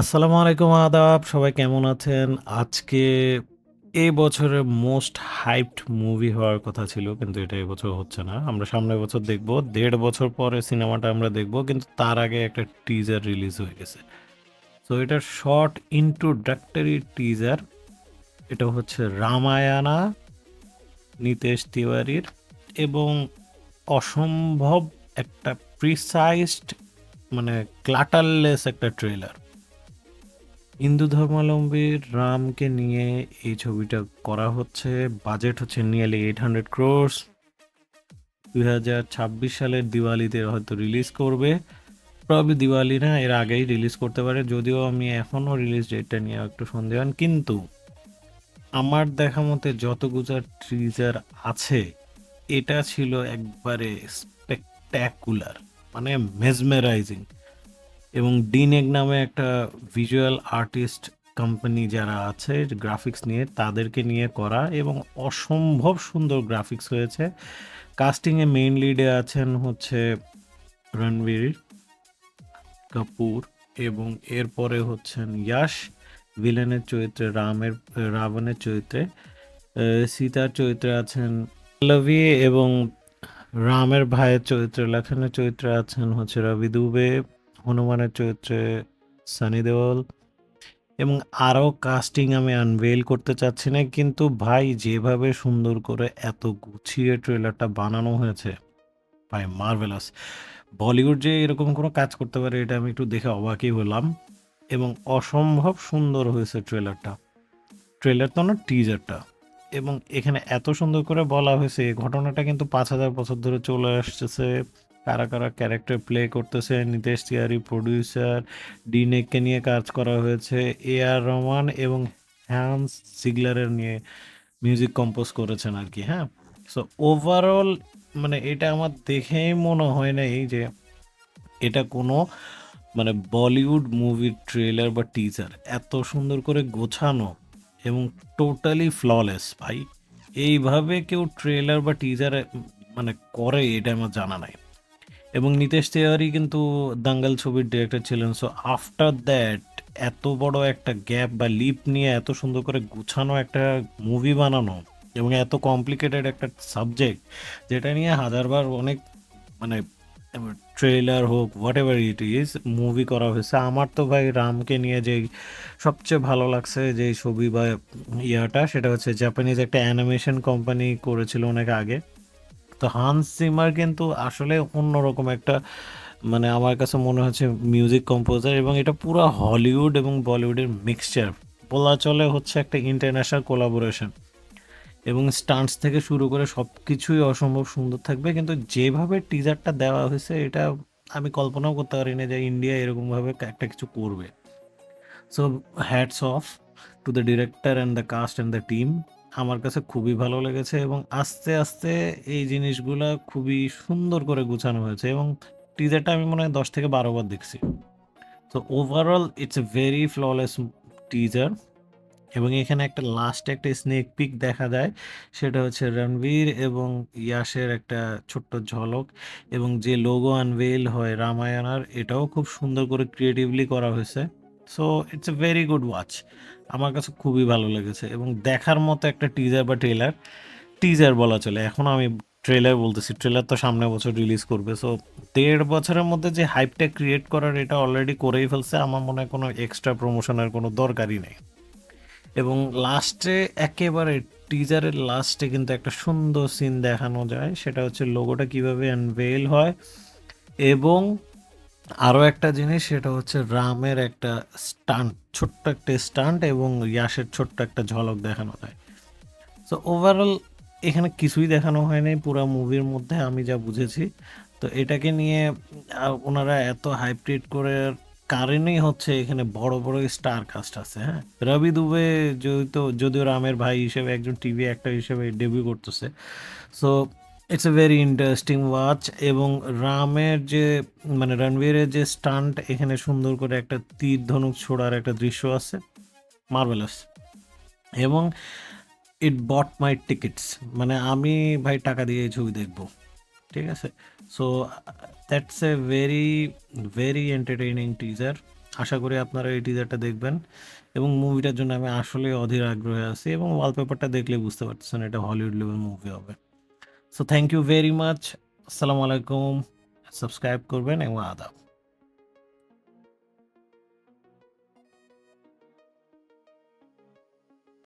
আসসালামু আলাইকুম আদাব, সবাই কেমন আছেন? আজকে এই বছরের মোস্ট হাইপড মুভি হওয়ার কথা ছিল, কিন্তু এটা এবছর হচ্ছে না। আমরা সামনের বছর দেখব। দেড় বছর পরে সিনেমাটা আমরা দেখব, কিন্তু তার আগে একটা টিজার রিলিজ হয়ে গেছে। সো এটা শর্ট ইন্ট্রোডাক্টরি টিজার এটা হচ্ছে রামায়ণা নিতেশ তিওয়ারির, এবং অসম্ভব একটা প্রিসাইজড মানে ক্লাটারলেস একটা ট্রেলার। হিন্দু ধর্মাবলম্বীর রামকে নিয়ে এই ছবিটা করা হচ্ছে। বাজেট হচ্ছে নিয়ারলি 800 ক্রোরস। ২০২৬ সালের দিওয়ালিতে হয়তো রিলিজ করবে। প্রবাবলি দিওয়ালি না, এর আগেই রিলিজ করতে পারে। যদিও আমি এখনও রিলিজ ডেটটা নিয়ে একটু সন্দেহান, কিন্তু আমার দেখা মতে যতগুলা ট্রিজার আছে, এটা ছিল একবারে স্পেকট্যাকুলার মানে মেসমেরাইজিং এবং ডিনেক নামে একটা ভিজুয়াল আর্টিস্ট কোম্পানি যারা আছে গ্রাফিক্স নিয়ে, তাদেরকে নিয়ে করা এবং অসম্ভব সুন্দর গ্রাফিক্স হয়েছে। কাস্টিংয়ে মেইন লিডে আছেন হচ্ছে রণবীর কাপুর এবং এরপরে হচ্ছেন ইয়াশ ভিলেনের চরিত্রে রামের, রাবণের চরিত্রে সীতার চরিত্রে আছেন পল্লবী এবং রামের ভাইয়ের চরিত্রে লক্ষণের চরিত্রে আছেন হচ্ছে রবি দুবে। হনুমানের চরিত্রে সানি দেওয়াল এবং আরও কাস্টিং আমি আনভেল করতে চাচ্ছি না, কিন্তু ভাই যেভাবে সুন্দর করে এত গুছিয়ে ট্রেলারটা বানানো হয়েছে ভাই মার্ভেলাস বলিউড যে এরকম কোনো কাজ করতে পারে, এটা আমি একটু দেখে অবাকই হলাম এবং অসম্ভব সুন্দর হয়েছে ট্রেলারটা ট্রেলার তো না টিজারটা এবং এখানে এত সুন্দর করে বলা হয়েছে, এই ঘটনাটা কিন্তু পাঁচ হাজার বছর ধরে চলে আসতেছে কারা কারা ক্যারেক্টার প্লে করতেছে, নিতেশ তিওয়ারি প্রডিউসার ডিনেককে নিয়ে কাজ করা হয়েছে এ আর রহমান এবং হ্যান্স সিগলারের নিয়ে মিউজিক কম্পোজ করেছেন আর কি হ্যাঁ? সো ওভারঅল মানে এটা আমার দেখেই মনে হয় নাই যে এটা কোনো মানে বলিউড মুভির ট্রেলার বা টিজার এত সুন্দর করে গোছানো এবং টোটালি ফ্ললেস ভাই। এইভাবে কেউ ট্রেলার বা টিজার মানে করে, এটা আমার জানা নাই। এবং নিতেশ তিওয়ারি কিন্তু দাঙ্গাল ছবির ডিরেক্টর ছিলেন। সো আফটার দ্যাট এত বড় একটা গ্যাপ বা লিপ নিয়ে এত সুন্দর করে গুছানো একটা মুভি বানানো এবং এত কমপ্লিকেটেড একটা সাবজেক্ট যেটা নিয়ে হাজারবার অনেক মানে ট্রেলার হোক whatever it is movie করা হয়েছে। আমার তো ভাই রামকে নিয়ে যে সবচেয়ে ভালো লাগছে যে ছবি বা ইয়াটা, সেটা হচ্ছে জাপানিজ একটা অ্যানিমেশন কোম্পানি করেছিল অনেক আগে। তো হান্স জিমার কিন্তু আসলে অন্যরকম একটা মানে আমার কাছে মনে হচ্ছে মিউজিক কম্পোজার এবং এটা পুরো হলিউড এবং বলিউডের মিক্সচার বলা চলে হচ্ছে একটা ইন্টারন্যাশনাল কোলাবোরেশন এবং স্টান্টস থেকে শুরু করে সব কিছুই অসম্ভব সুন্দর থাকবে, কিন্তু যেভাবে টিজারটা দেওয়া হয়েছে, এটা আমি কল্পনাও করতে পারি না যে ইন্ডিয়া এরকমভাবে একটা কিছু করবে। So hats off to the director and the cast and the team আমার কাছে খুবই ভালো লেগেছে এবং আস্তে আস্তে এই জিনিসগুলা খুবই সুন্দর করে গুছানো হয়েছে এবং টিজারটা আমি মনে হয় দশ থেকে বারো বার দেখছি। তো overall it's a very flawless teaser এবং এখানে একটা লাস্টে একটা স্নেক পিক দেখা যায়, সেটা হচ্ছে রণবীর এবং ইয়াশের একটা ছোট্ট ঝলক এবং যে লোগো আনভেল হয় রামায়ণার এটাও খুব সুন্দর করে ক্রিয়েটিভলি করা হয়েছে। So it's a very good watch আমার কাছে খুবই ভালো লেগেছে এবং দেখার মতো একটা টিজার বা ট্রেলার টিজার বলা চলে। এখন আমি ট্রেলার বলতেছি ট্রেলার তো সামনে বছর রিলিজ করবে। সো দেড় বছরের মধ্যে যে হাইপটা ক্রিয়েট করার এটা অলরেডি করেই ফেলছে, আমার মনে হয় কোনো এক্সট্রা প্রমোশনের কোনো দরকারই নেই। এবং লাস্টে একেবারে টিজারের লাস্টে কিন্তু একটা সুন্দর সিন দেখানো যায়, সেটা হচ্ছে লোগোটা কীভাবে আনভেল হয় এবং আরও একটা জিনিস, সেটা হচ্ছে রামের একটা স্টান্ট ছোট্ট একটা স্টান্ট এবং ইয়াসের ছোট্ট একটা ঝলক দেখানো হয়। সো ওভারঅল এখানে কিছুই দেখানো হয়নি, পুরো মুভির মধ্যে আমি যা বুঝেছি। তো এটাকে নিয়ে ওনারা এত হাইপ ট্রিট করে, কারণেই হচ্ছে এখানে বড় বড় স্টার কাস্ট আছে হ্যাঁ? রবি দুবে যেহেতু যদিও রামের ভাই হিসেবে, একজন টিভি অ্যাক্টর হিসেবে ডেবিউ করতেছে। So it's a very interesting watch এবং রামের যে মানে রণবীরের যে স্টান্ট এখানে সুন্দর করে একটা তীর ধনুক ছোড়ার একটা দৃশ্য আছে। মার্ভেলাস এবং ইট বট মাই টিকিটস মানে আমি ভাই টাকা দিয়ে এই ছবি দেখব। ঠিক আছে? So that's a very very entertaining teaser আশা করি আপনারা এই টিজারটা দেখবেন। এবং মুভিটার জন্য আমি আসলে অধীর আগ্রহে আছি এবং ওয়ালপেপারটা দেখলে বুঝতে পারতেছেন এটা হলিউড লেভেল মুভি হবে। So thank you very much আসসালামু আলাইকুম সাবস্ক্রাইব করবেন এবং আদাব